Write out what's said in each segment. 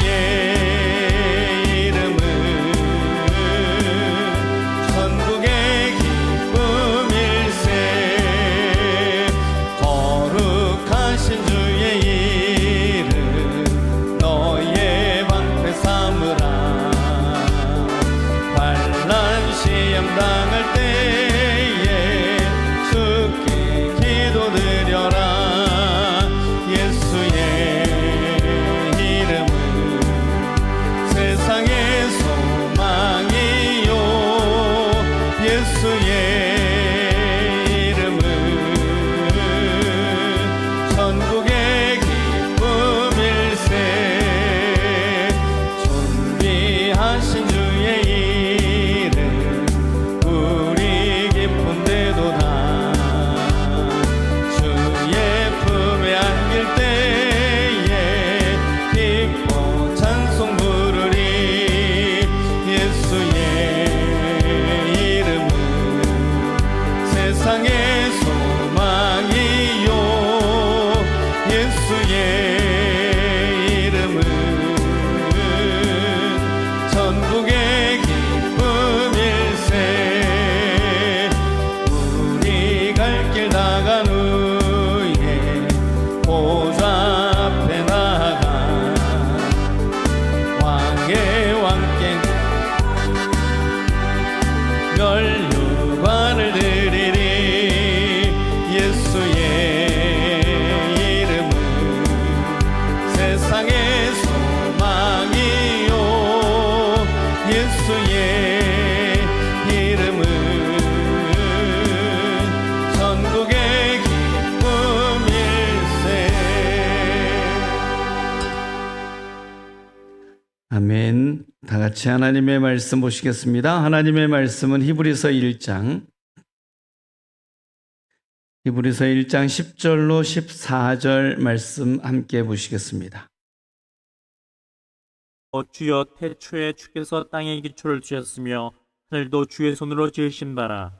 예 같이 하나님의 말씀 보시겠습니다. 하나님의 말씀은 히브리서 1장 히브리서 1장 10절로 14절 말씀 함께 보시겠습니다. 어, 주여 태초에 주께서 땅의 기초를 지었으며 하늘도 주의 손으로 지으신 바라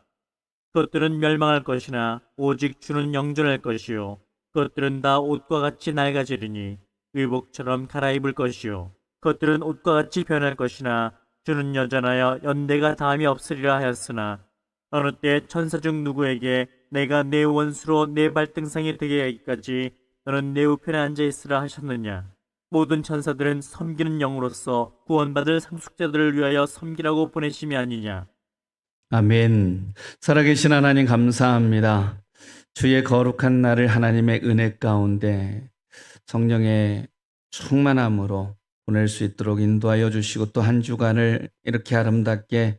그것들은 멸망할 것이나 오직 주는 영존할 것이요 그것들은 다 옷과 같이 낡아지리니 의복처럼 갈아입을 것이요 그것들은 옷과 같이 변할 것이나 주는 여전하여 연대가 다함이 없으리라 하였으나 어느 때 천사 중 누구에게 내가 내 원수로 내 발등상이 되게 하기까지 너는 내 우편에 앉아 있으라 하셨느냐 모든 천사들은 섬기는 영으로서 구원받을 상속자들을 위하여 섬기라고 보내심이 아니냐. 아멘. 살아계신 하나님 감사합니다. 주의 거룩한 날을 하나님의 은혜 가운데 성령의 충만함으로 보낼 수 있도록 인도하여 주시고 또 한 주간을 이렇게 아름답게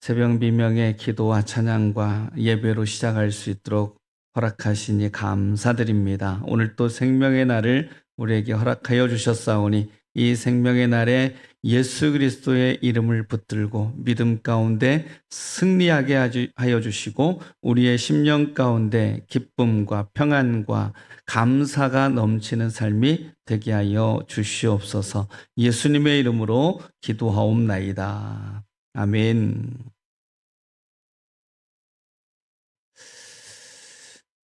새벽 비명의 기도와 찬양과 예배로 시작할 수 있도록 허락하시니 감사드립니다. 오늘 또 생명의 날을 우리에게 허락하여 주셨사오니 이 생명의 날에 예수 그리스도의 이름을 붙들고 믿음 가운데 승리하게 하여 주시고 우리의 심령 가운데 기쁨과 평안과 감사가 넘치는 삶이 되게 하여 주시옵소서 예수님의 이름으로 기도하옵나이다. 아멘.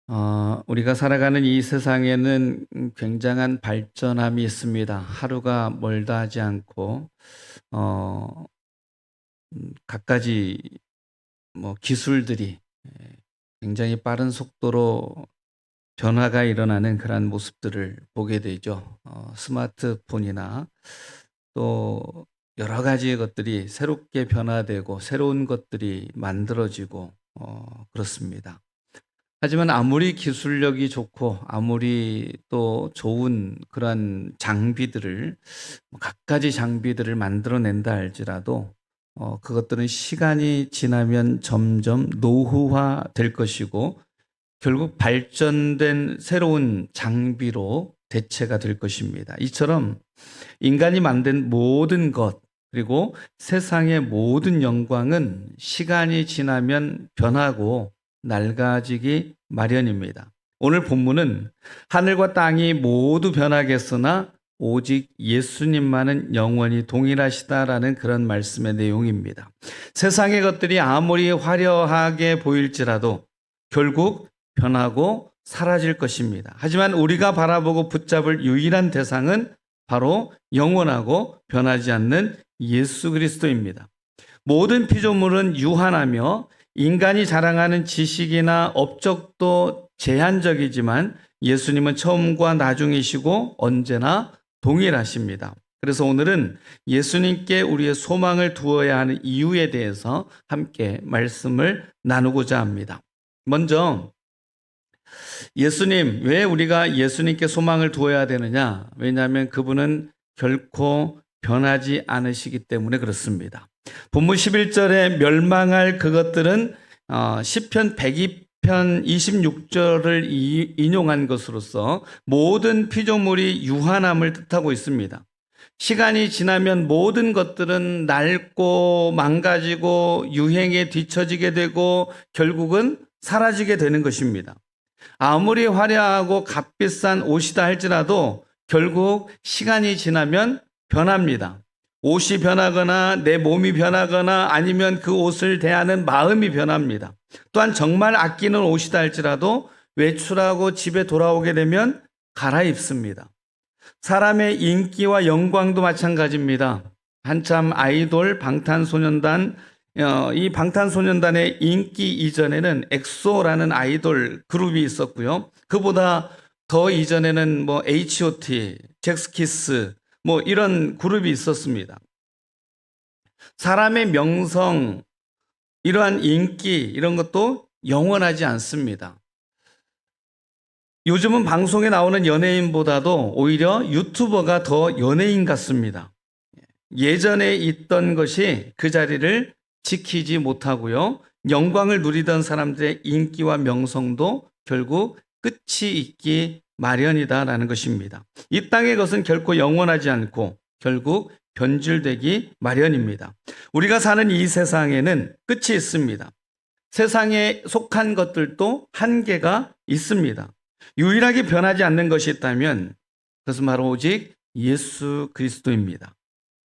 어, 우리가 살아가는 이 세상에는 굉장한 발전함이 있습니다. 하루가 멀다 하지 않고, 어, 음, 갖가지 뭐 기술들이 예, 굉장히 빠른 속도로 변화가 일어나는 그러한 모습들을 보게 되죠. 어, 스마트폰이나 또 여러 가지 것들이 새롭게 변화되고 새로운 것들이 만들어지고 어, 그렇습니다. 하지만 아무리 기술력이 좋고 아무리 또 좋은 그러한 장비들을 뭐 갖가지 장비들을 만들어낸다 할지라도 어, 그것들은 시간이 지나면 점점 노후화 될 것이고 결국 발전된 새로운 장비로 대체가 될 것입니다. 이처럼 인간이 만든 모든 것 그리고 세상의 모든 영광은 시간이 지나면 변하고 낡아지기 마련입니다. 오늘 본문은 하늘과 땅이 모두 변하겠으나 오직 예수님만은 영원히 동일하시다라는 그런 말씀의 내용입니다. 세상의 것들이 아무리 화려하게 보일지라도 결국 변하고 사라질 것입니다. 하지만 우리가 바라보고 붙잡을 유일한 대상은 바로 영원하고 변하지 않는 예수 그리스도입니다. 모든 피조물은 유한하며 인간이 자랑하는 지식이나 업적도 제한적이지만 예수님은 처음과 나중이시고 언제나 동일하십니다. 그래서 오늘은 예수님께 우리의 소망을 두어야 하는 이유에 대해서 함께 말씀을 나누고자 합니다. 먼저 예수님, 왜 우리가 예수님께 소망을 두어야 되느냐? 왜냐하면 그분은 결코 변하지 않으시기 때문에 그렇습니다. 본문 11절에 멸망할 그것들은 어, 10편 102편 26절을 인용한 것으로서 모든 피조물이 유한함을 뜻하고 있습니다. 시간이 지나면 모든 것들은 낡고 망가지고 유행에 뒤처지게 되고 결국은 사라지게 되는 것입니다. 아무리 화려하고 값비싼 옷이다 할지라도 결국 시간이 지나면 변합니다. 옷이 변하거나 내 몸이 변하거나 아니면 그 옷을 대하는 마음이 변합니다. 또한 정말 아끼는 옷이다 할지라도 외출하고 집에 돌아오게 되면 갈아입습니다. 사람의 인기와 영광도 마찬가지입니다. 한참 아이돌 방탄소년단 어, 이 방탄소년단의 인기 이전에는 엑소라는 아이돌 그룹이 있었고요. 그보다 더 이전에는 뭐 H.O.T, 잭스키스 뭐 이런 그룹이 있었습니다. 사람의 명성, 이러한 인기 이런 것도 영원하지 않습니다. 요즘은 방송에 나오는 연예인보다도 오히려 유튜버가 더 연예인 같습니다. 예전에 있던 것이 그 자리를 지키지 못하고요. 영광을 누리던 사람들의 인기와 명성도 결국 끝이 있기 마련이다라는 것입니다. 이 땅의 것은 결코 영원하지 않고 결국 변질되기 마련입니다. 우리가 사는 이 세상에는 끝이 있습니다. 세상에 속한 것들도 한계가 있습니다. 유일하게 변하지 않는 것이 있다면 그것은 바로 오직 예수 그리스도입니다.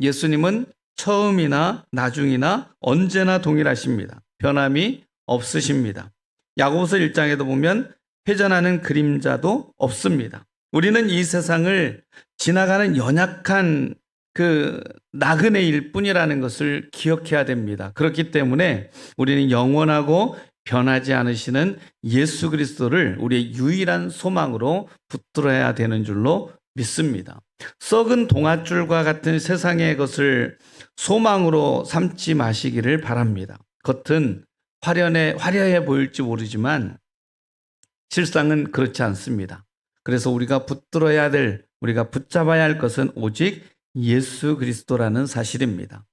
예수님은 처음이나 나중이나 언제나 동일하십니다. 변함이 없으십니다. 야고보서 1장에도 보면 회전하는 그림자도 없습니다. 우리는 이 세상을 지나가는 연약한 그 나그네일 뿐이라는 것을 기억해야 됩니다. 그렇기 때문에 우리는 영원하고 변하지 않으시는 예수 그리스도를 우리의 유일한 소망으로 붙들어야 되는 줄로 믿습니다. 썩은 동아줄과 같은 세상의 것을 소망으로 삼지 마시기를 바랍니다. 겉은 화려해, 화려해 보일지 모르지만 실상은 그렇지 않습니다. 그래서 우리가 붙들어야 될, 우리가 붙잡아야 할 것은 오직 예수 그리스도라는 사실입니다.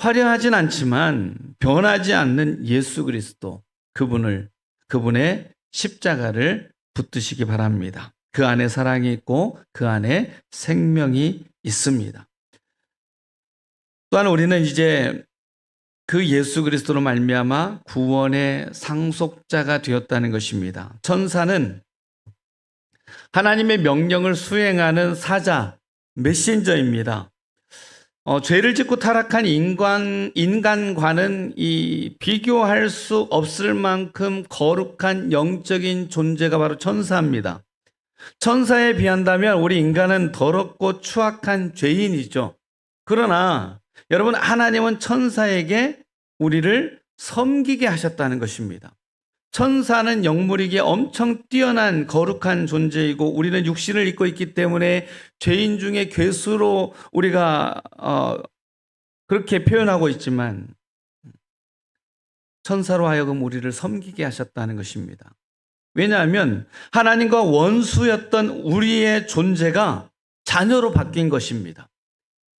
화려하진 않지만 변하지 않는 예수 그리스도 그분을 그분의 십자가를 붙드시기 바랍니다. 그 안에 사랑이 있고 그 안에 생명이 있습니다. 또한 우리는 이제 그 예수 그리스도로 말미암아 구원의 상속자가 되었다는 것입니다. 천사는 하나님의 명령을 수행하는 사자, 메신저입니다. 어, 죄를 짓고 타락한 인간, 인간과는 이 비교할 수 없을 만큼 거룩한 영적인 존재가 바로 천사입니다. 천사에 비한다면 우리 인간은 더럽고 추악한 죄인이죠. 그러나 여러분, 하나님은 천사에게 우리를 섬기게 하셨다는 것입니다. 천사는 영물이기에 엄청 뛰어난 거룩한 존재이고 우리는 육신을 입고 있기 때문에 죄인 중에 괴수로 우리가 어, 그렇게 표현하고 있지만 천사로 하여금 우리를 섬기게 하셨다는 것입니다. 왜냐하면 하나님과 원수였던 우리의 존재가 자녀로 바뀐 것입니다.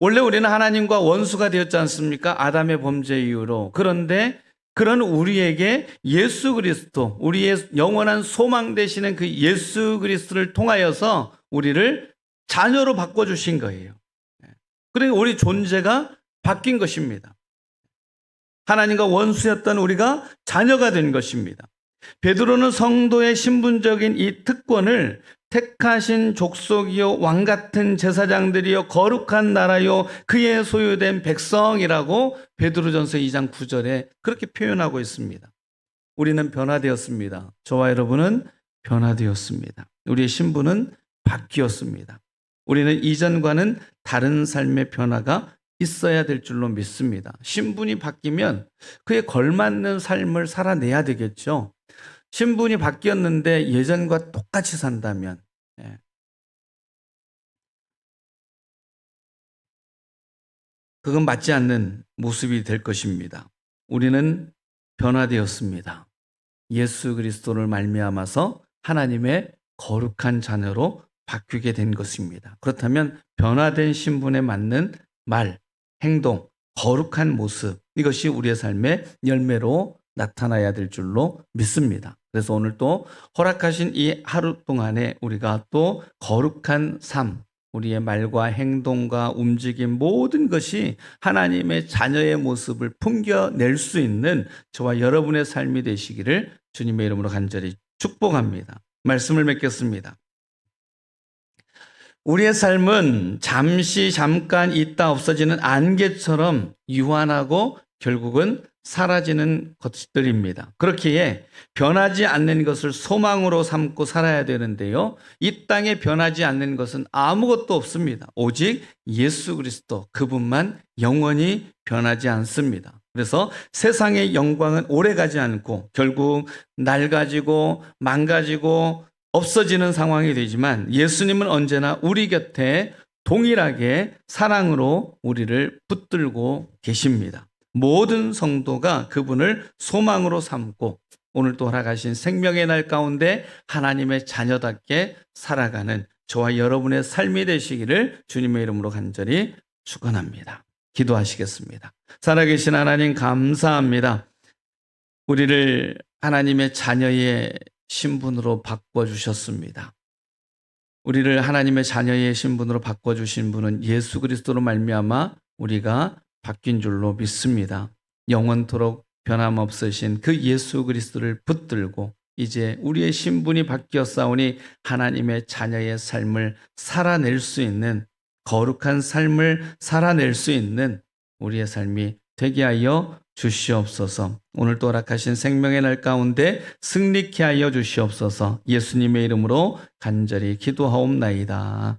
원래 우리는 하나님과 원수가 되었지 않습니까? 아담의 범죄 이후로. 그런데 그런 우리에게 예수 그리스도, 우리의 영원한 소망 되시는 그 예수 그리스도를 통하여서 우리를 자녀로 바꿔주신 거예요. 그러니까 우리 존재가 바뀐 것입니다. 하나님과 원수였던 우리가 자녀가 된 것입니다. 베드로는 성도의 신분적인 이 특권을 택하신 족속이요 왕 같은 제사장들이요 거룩한 나라요 그의 소유된 백성이라고 베드로전서 2장 9절에 그렇게 표현하고 있습니다. 우리는 변화되었습니다. 저와 여러분은 변화되었습니다. 우리의 신분은 바뀌었습니다. 우리는 이전과는 다른 삶의 변화가 있어야 될 줄로 믿습니다. 신분이 바뀌면 그에 걸맞는 삶을 살아내야 되겠죠. 신분이 바뀌었는데 예전과 똑같이 산다면 예. 그건 맞지 않는 모습이 될 것입니다. 우리는 변화되었습니다. 예수 그리스도를 말미암아서 하나님의 거룩한 자녀로 바뀌게 된 것입니다. 그렇다면 변화된 신분에 맞는 말, 행동, 거룩한 모습 이것이 우리의 삶의 열매로 나타나야 될 줄로 믿습니다. 그래서 오늘 또 허락하신 이 하루 동안에 우리가 또 거룩한 삶, 우리의 말과 행동과 움직임 모든 것이 하나님의 자녀의 모습을 풍겨낼 수 있는 저와 여러분의 삶이 되시기를 주님의 이름으로 간절히 축복합니다. 말씀을 맺겠습니다. 우리의 삶은 잠시 잠깐 있다 없어지는 안개처럼 유한하고 결국은 사라지는 것들입니다. 그렇기에 변하지 않는 것을 소망으로 삼고 살아야 되는데요. 이 땅에 변하지 않는 것은 아무것도 없습니다. 오직 예수 그리스도 그분만 영원히 변하지 않습니다. 그래서 세상의 영광은 오래 가지 않고 결국 낡아지고 망가지고 없어지는 상황이 되지만 예수님은 언제나 우리 곁에 동일하게 사랑으로 우리를 붙들고 계십니다. 모든 성도가 그분을 소망으로 삼고 오늘 또 허락하신 생명의 날 가운데 하나님의 자녀답게 살아가는 저와 여러분의 삶이 되시기를 주님의 이름으로 간절히 축원합니다. 기도하시겠습니다. 살아계신 하나님 감사합니다. 우리를 하나님의 자녀의 신분으로 바꿔 주셨습니다. 우리를 하나님의 자녀의 신분으로 바꿔 주신 분은 예수 그리스도로 말미암아 우리가 바뀐 줄로 믿습니다. 영원토록 변함없으신 그 예수 그리스도를 붙들고 이제 우리의 신분이 바뀌었사오니 하나님의 자녀의 삶을 살아낼 수 있는 거룩한 삶을 살아낼 수 있는 우리의 삶이 되게 하여 주시옵소서. 오늘 또 허락하신 생명의 날 가운데 승리케 하여 주시옵소서. 예수님의 이름으로 간절히 기도하옵나이다.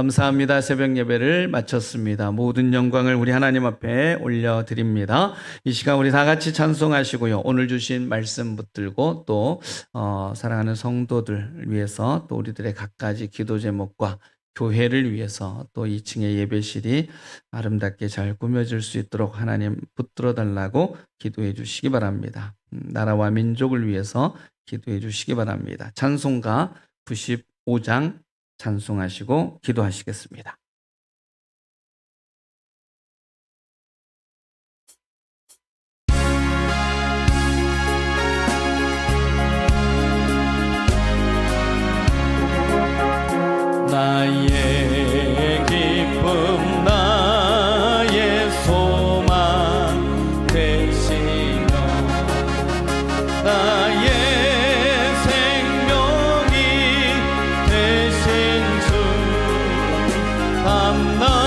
감사합니다. 새벽 예배를 마쳤습니다. 모든 영광을 우리 하나님 앞에 올려드립니다. 이 시간 우리 다 같이 찬송하시고요. 오늘 주신 말씀 붙들고 또 어, 사랑하는 성도들 위해서 또 우리들의 각가지 기도 제목과 교회를 위해서 또 2층의 예배실이 아름답게 잘 꾸며질 수 있도록 하나님 붙들어 달라고 기도해 주시기 바랍니다. 음, 나라와 민족을 위해서 기도해 주시기 바랍니다. 찬송가 95장 찬송하시고 기도하시겠습니다. 나의 주밤